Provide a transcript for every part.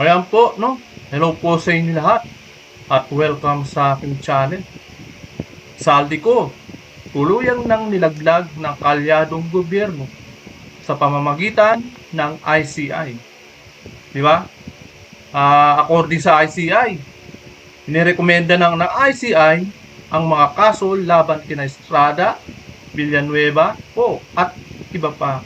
Ayan po, no? Hello po sa inyo lahat. At welcome sa aking channel. Saldi ko, tuluyang nang nilaglag ng kalyadong gobyerno sa pamamagitan ng ICI. Di ba? Ah, according sa ICI, inirekomenda ng, ng ICI ang mga kaso laban kina Estrada, Villanueva, o at iba pa.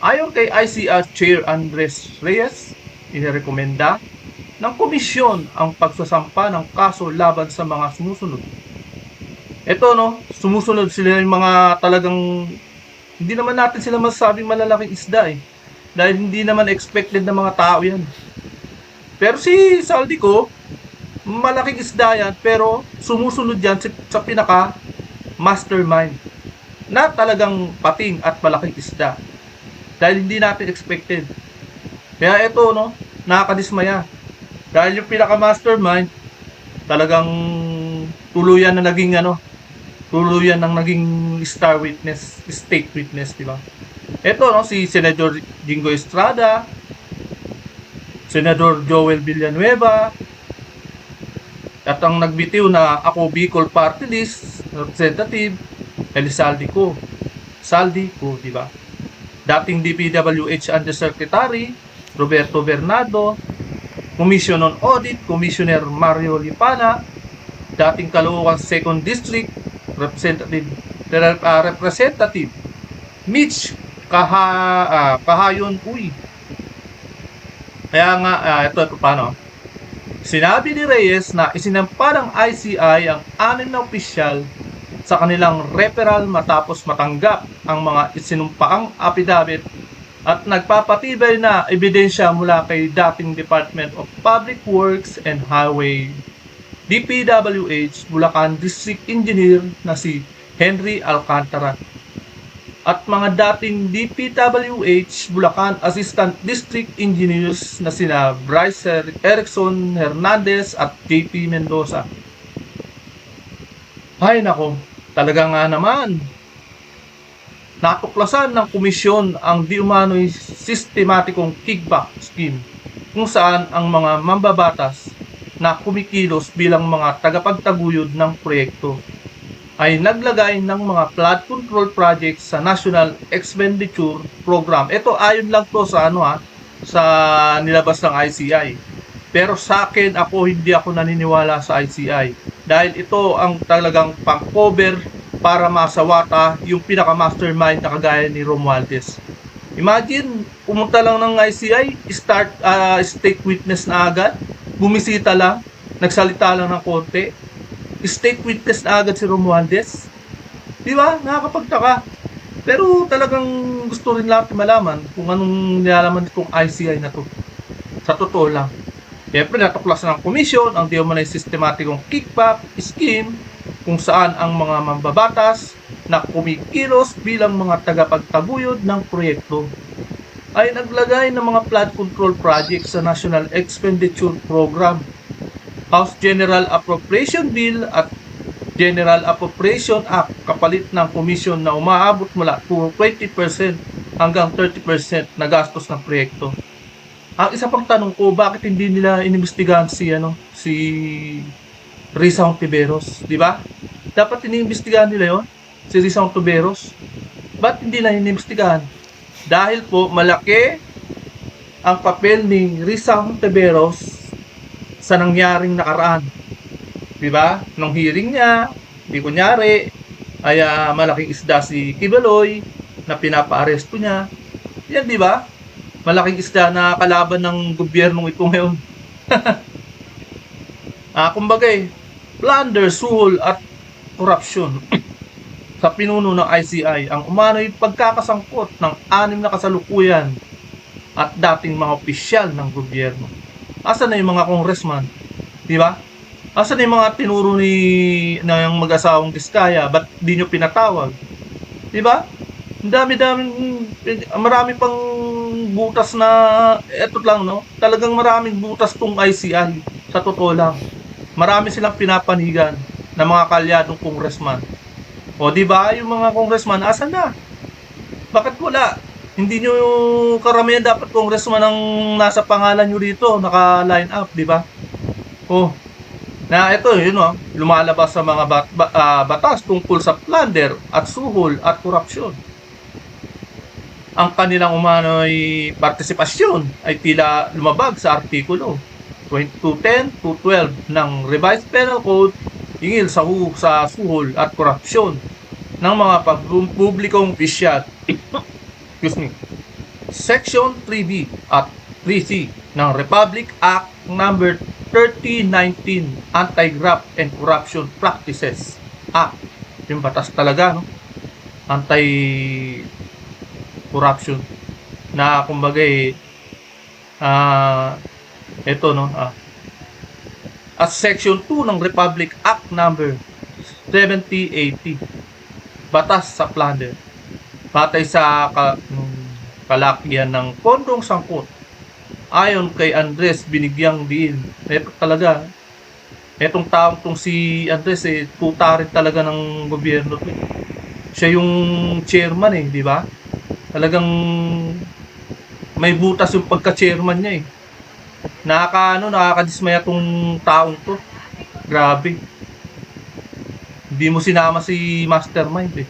Ayon kay ICR Chair Andres Reyes, inirekomenda ng komisyon ang pagsasampa ng kaso laban sa mga sumusunod. Ito no, sumusunod sila yung mga talagang hindi naman natin sila masasabing malalaking isda eh. Dahil hindi naman expected ng mga tao yan. Pero si Saldico, malaking isda yan pero sumusunod yan sa, pinaka mastermind na talagang pating at malaking isda. Dahil hindi natin expected. Kaya ito, no, nakakadismaya. Dahil yung pinaka-mastermind, talagang tuluyan na naging ano, tuluyan ng naging star witness, state witness, di ba? Ito, no, si Senador Jingo Estrada, Senador Joel Villanueva, at ang nagbitiw na ako Bicol Party List Representative Elisaldi ko. Saldi ko, di ba? Dating DPWH Undersecretary Roberto Bernardo, Commission on Audit Commissioner Mario Lipana, dating Caloocan Second District Representative uh, Representative Mitch Kaha, ah, Kahayon Uy. Kaya nga, ah, ito, ito paano? Sinabi ni Reyes na isinampa ng ICI ang anim na opisyal sa kanilang referral matapos matanggap ang mga isinumpaang affidavit at nagpapatibay na ebidensya mula kay dating Department of Public Works and Highway DPWH Bulacan District Engineer na si Henry Alcantara at mga dating DPWH Bulacan Assistant District Engineers na sina Bryce Erickson Hernandez at JP Mendoza. Ay nako, talaga nga naman. Natuklasan ng komisyon ang di umano'y sistematikong kickback scheme kung saan ang mga mambabatas na kumikilos bilang mga tagapagtaguyod ng proyekto ay naglagay ng mga flood control projects sa National Expenditure Program. Ito ayon lang to sa ano ha, sa nilabas ng ICI. Pero sa akin ako hindi ako naniniwala sa ICI dahil ito ang talagang pang-cover para masawata yung pinaka-mastermind na kagaya ni Romualdez. Imagine, pumunta lang ng ICI, start ah, state witness na agad, bumisita lang, nagsalita lang ng konti, state witness na agad si Romualdez. Di ba? Nakakapagtaka. Pero talagang gusto rin natin malaman kung anong nilalaman itong ICI na to. Sa totoo lang. Siyempre, natuklasan ng komisyon ang di sistematikong kickback scheme kung saan ang mga mambabatas na kumikilos bilang mga tagapagtaguyod ng proyekto ay naglagay ng mga flood control projects sa National Expenditure Program House General Appropriation Bill at General Appropriation Act kapalit ng komisyon na umaabot mula to 20% hanggang 30% na gastos ng proyekto. Ang isa pang tanong ko, bakit hindi nila inimbestigahan si ano, si Risa Ontiveros, di ba? Dapat iniimbestigahan nila 'yon, si Risa Ontiveros. Ba't hindi na inimbestigahan? Dahil po malaki ang papel ni Risa Ontiveros sa nangyaring nakaraan. 'Di ba? Nung hearing niya, di kunyari ay ah, malaking isda si Kibaloy na pinapaaresto niya. Yan 'di ba? Malaking isda na kalaban ng gobyernong ito ngayon. ah, kumbaga eh, plunder, suhol at korupsyon sa pinuno ng ICI ang umano'y pagkakasangkot ng anim na kasalukuyan at dating mga opisyal ng gobyerno. Asan na yung mga congressman? Di ba? Asan na yung mga tinuro ni ng mag-asawang Diskaya? Ba't di nyo pinatawag? Di ba? Ang dami-daming, marami pang butas na, eto lang no, talagang maraming butas tong ICI, sa totoo lang. Marami silang pinapanigan ng mga kalyadong congressman. O di ba yung mga congressman, asan na? Bakit wala? Hindi nyo karamihan dapat congressman ang nasa pangalan nyo dito, naka-line up, di ba? Oh, na ito, yun o, lumalabas sa mga bat, ba- ah, batas tungkol sa plunder at suhol at korupsyon. Ang kanilang umano'y partisipasyon ay tila lumabag sa artikulo 2210 to 12 ng Revised Penal Code ingil sa, sa suhol at korupsyon ng mga pagpublikong opisyal. Excuse me. Section 3B at 3C ng Republic Act number 3019 Anti-Graft and Corruption Practices Act. Yung batas talaga, no? Anti corruption na kumbaga eh ah ito no? Ah. At section 2 ng Republic Act number 7080 batas sa plunder batay sa ka, kalakihan ng pondong sangkot. Ayon kay Andres binigyang diin ito talaga etong taong tong si Andres eh tuta rin talaga ng gobyerno to eh. siya yung chairman eh di ba? Talagang may butas yung pagka-chairman niya eh. Nakaka, ano, nakakadismaya tong taong to. Grabe. Hindi mo sinama si mastermind eh.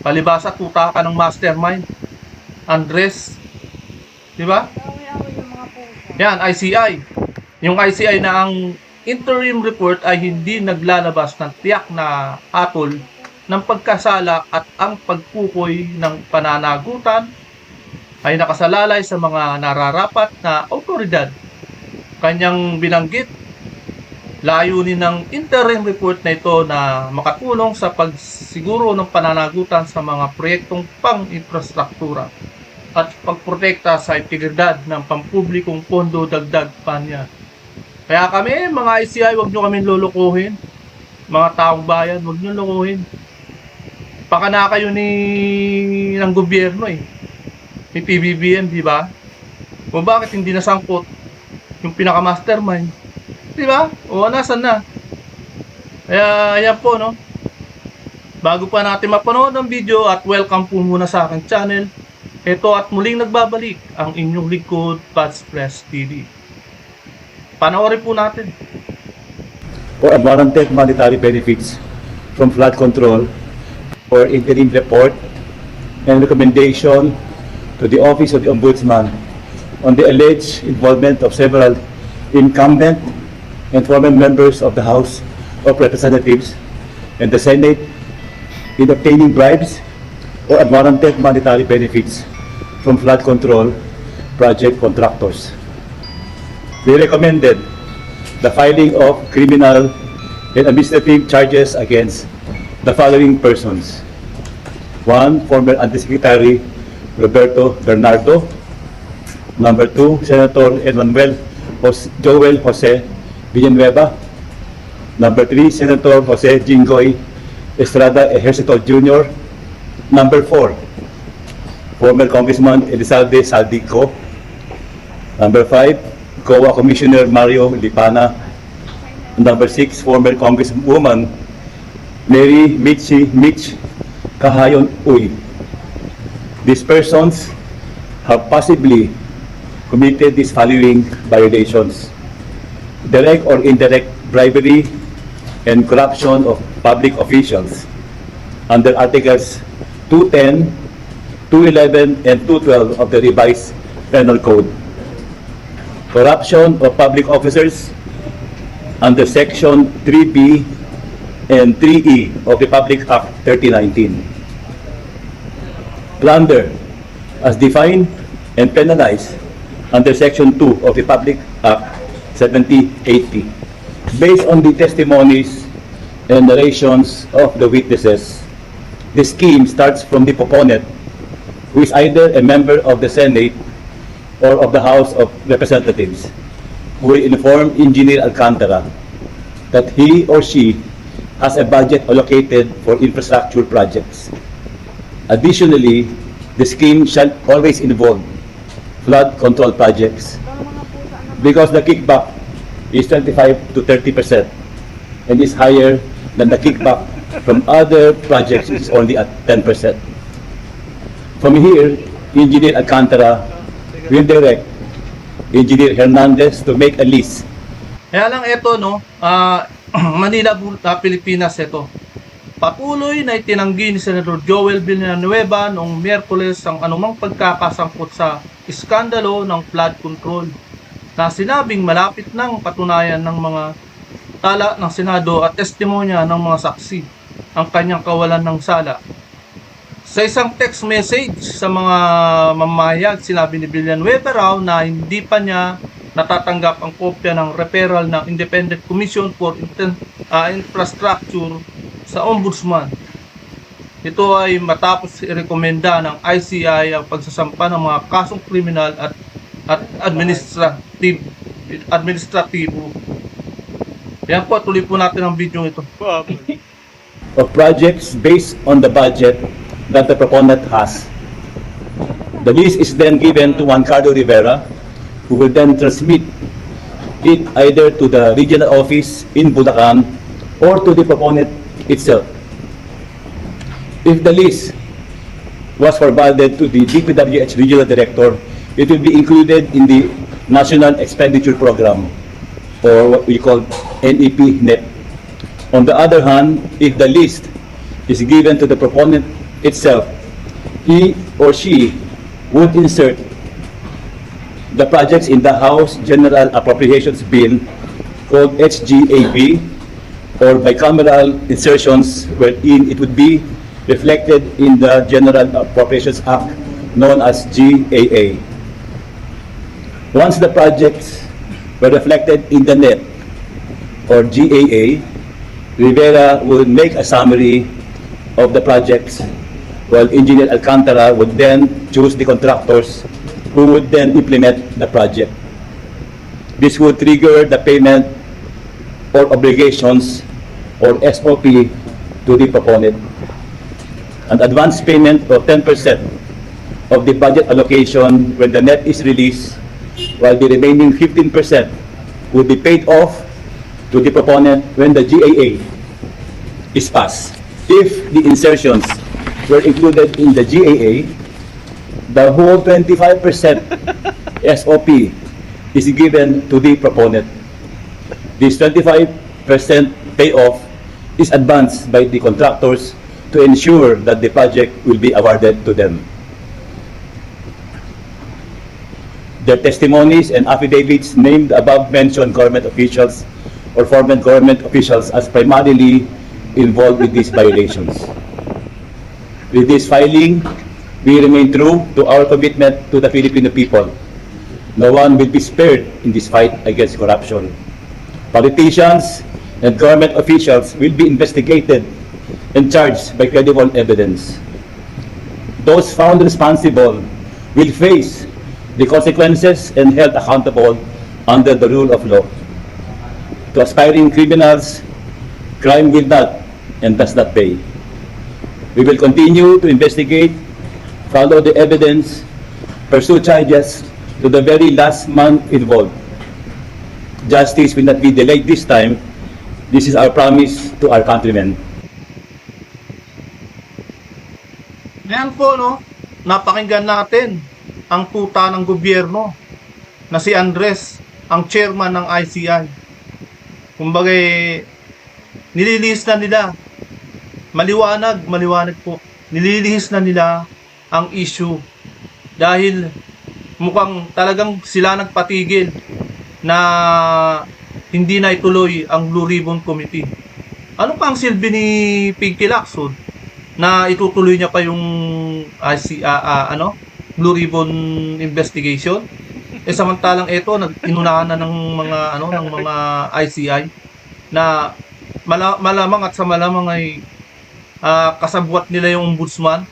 Palibasa, tuta ka ng mastermind. Andres. Di ba? Yan, ICI. Yung ICI na ang interim report ay hindi naglalabas ng tiyak na atol ng pagkasala at ang pagkukoy ng pananagutan ay nakasalalay sa mga nararapat na otoridad. Kanyang binanggit, layunin ng interim report na ito na makatulong sa pagsiguro ng pananagutan sa mga proyektong pang-infrastruktura at pagprotekta sa integridad ng pampublikong pondo dagdag pa niya. Kaya kami, mga ICI, wag nyo kami lulukuhin. Mga taong bayan, wag nyo lukuhin baka na kayo ni ng gobyerno eh. Ni PBBM, di ba? O bakit hindi nasangkot yung pinaka-mastermind? Di ba? O nasan na? Kaya, ayan po, no? Bago pa natin mapanood ang video at welcome po muna sa aking channel. Ito at muling nagbabalik ang inyong lingkod, Pats Press TV. Panoorin po natin. or unwarranted monetary benefits from flood control or interim report and recommendation to the Office of the Ombudsman on the alleged involvement of several incumbent and former members of the House of Representatives and the Senate in obtaining bribes or unwarranted monetary benefits from flood control project contractors. We recommended the filing of criminal and administrative charges against the following persons. One, former Undersecretary Roberto Bernardo. Number two, Senator Emmanuel Jos- Joel Jose Villanueva. Number three, Senator Jose Jingoy Estrada Ejercito Jr. Number four, former Congressman Elizalde Saldico. Number five, COA Commissioner Mario Lipana. Number six, former Congresswoman Mary Mitzi Mitch Kahayon Uy. These persons have possibly committed these following violations. Direct or indirect bribery and corruption of public officials under Articles 210, 211, and 212 of the revised penal code. Corruption of public officers under Section 3B and 3E of the Public Act 3019. Plunder as defined and penalized under Section 2 of the Public Act 7080. Based on the testimonies and narrations of the witnesses, the scheme starts from the proponent, who is either a member of the Senate or of the House of Representatives, who will inform Engineer Alcantara that he or she has a budget allocated for infrastructure projects. Additionally, the scheme shall always involve flood control projects because the kickback is 25 to 30 percent and is higher than the kickback from other projects is only at 10 percent. From here, Engineer Alcantara will direct Engineer Hernandez to make a list Kaya lang ito, no, ah, Manila, ah, Pilipinas ito. Patuloy na itinanggi ni Senador Joel Villanueva noong Miyerkules ang anumang pagkakasangkot sa iskandalo ng flood control na sinabing malapit nang patunayan ng mga tala ng Senado at testimonya ng mga saksi ang kanyang kawalan ng sala. Sa isang text message sa mga mamayag, sinabi ni Villanueva raw na hindi pa niya natatanggap ang kopya ng referral ng Independent Commission for ah, Infrastructure sa Ombudsman. Ito ay matapos irekomenda ng ICI ang pagsasampa ng mga kasong kriminal at at administrative administratibo. Yan po, tuloy po natin ang video ito. of projects based on the budget that the proponent has. The list is then given to Juan Carlo Rivera, who will then transmit it either to the regional office in Bulacan or to the proponent itself. If the list was forwarded to the DPWH Regional Director, it will be included in the National Expenditure Program, or what we call NEP NEP. On the other hand, if the list is given to the proponent itself, he or she would insert the projects in the House General Appropriations Bill called HGAB or bicameral insertions wherein it would be reflected in the General Appropriations Act known as GAA. Once the projects were reflected in the net or GAA, Rivera would make a summary of the projects, while Engineer Alcantara would then choose the contractors who would then implement the project. This would trigger the payment or obligations or SOP to the proponent. An advance payment of 10% of the budget allocation when the net is released, while the remaining 15% will be paid off to the proponent when the GAA is passed. If the insertions were included in the GAA, the whole 25% SOP is given to the proponent. This 25% payoff is advanced by the contractors to ensure that the project will be awarded to them. Their testimonies and affidavits named above-mentioned government officials or former government officials as primarily involved with these violations. With this filing, we remain true to our commitment to the Filipino people. No one will be spared in this fight against corruption. Politicians and government officials will be investigated and charged by credible evidence. Those found responsible will face the consequences and held accountable under the rule of law. To aspiring criminals, crime will not and does not pay. We will continue to investigate, follow the evidence, pursue charges to the very last man involved. Justice will not be delayed this time. This is our promise to our countrymen. Yan po, no? Napakinggan natin ang tuta ng gobyerno na si Andres, ang chairman ng ICI. Kumbaga, eh, nililihis na nila. Maliwanag, maliwanag po. Nililihis na nila ang issue. Dahil mukhang talagang sila nagpatigil na hindi na ituloy ang Blue Ribbon Committee. Ano pa ang silbi ni Pinky Lacson? na itutuloy niya pa yung IC, ah, ah, ano Blue Ribbon investigation eh samantalang ito nag-inunahan na ng mga ano ng mga ICI na mala- malamang at sa malamang ay ah, kasabwat nila yung ombudsman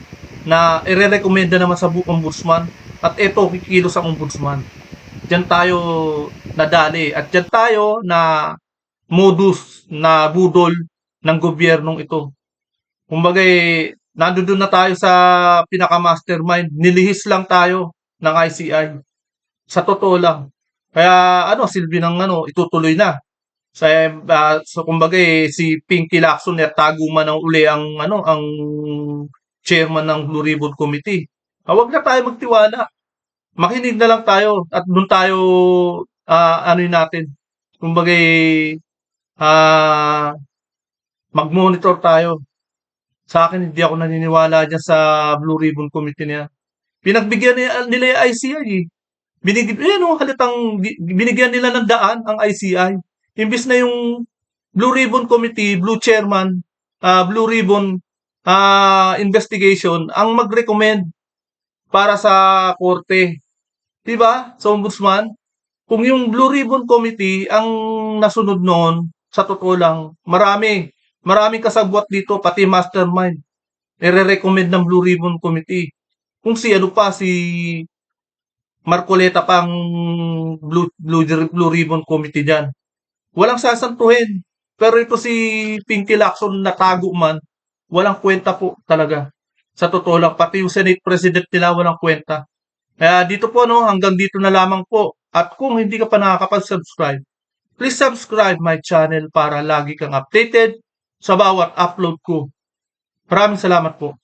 na ire-recommenda naman sa bu- ombudsman at ito kikilos ang ombudsman diyan tayo nadali at diyan tayo na modus na budol ng gobyernong ito Kumbaga, eh, nandun na tayo sa pinaka-mastermind. Nilihis lang tayo ng ICI. Sa totoo lang. Kaya, ano, silbi ng ano, itutuloy na. Sa, ah, so, kumbaga, eh, si Pinky Lacson, eh, tago man ng uli ang, ano, ang chairman ng Blue Ribbon Committee. Ah, na tayo magtiwala. Makinig na lang tayo at doon tayo ah, ano natin. Kumbaga ah mag-monitor tayo. Sa akin, hindi ako naniniwala dyan sa Blue Ribbon Committee niya. Pinagbigyan nila, nila yung ICI eh. Binig, yan oh, halitang bi- binigyan nila ng daan ang ICI. Imbis na yung Blue Ribbon Committee, Blue Chairman, ah, Blue Ribbon ah, Investigation, ang mag-recommend para sa korte. 'Di ba? Sa ombudsman. Kung yung Blue Ribbon Committee ang nasunod noon, sa totoo lang, marami. Maraming kasabwat dito, pati mastermind. Nire-recommend ng Blue Ribbon Committee. Kung si ano pa, si Marcoleta pang Blue, Blue, Blue Ribbon Committee dyan. Walang sasantuhin. Pero ito si Pinky Lacson natago man, walang kwenta po talaga. Sa totoo lang, pati yung Senate President nila walang kwenta. Kaya dito po, no, hanggang dito na lamang po. At kung hindi ka pa nakakapag-subscribe, please subscribe my channel para lagi kang updated sa bawat upload ko. Maraming salamat po.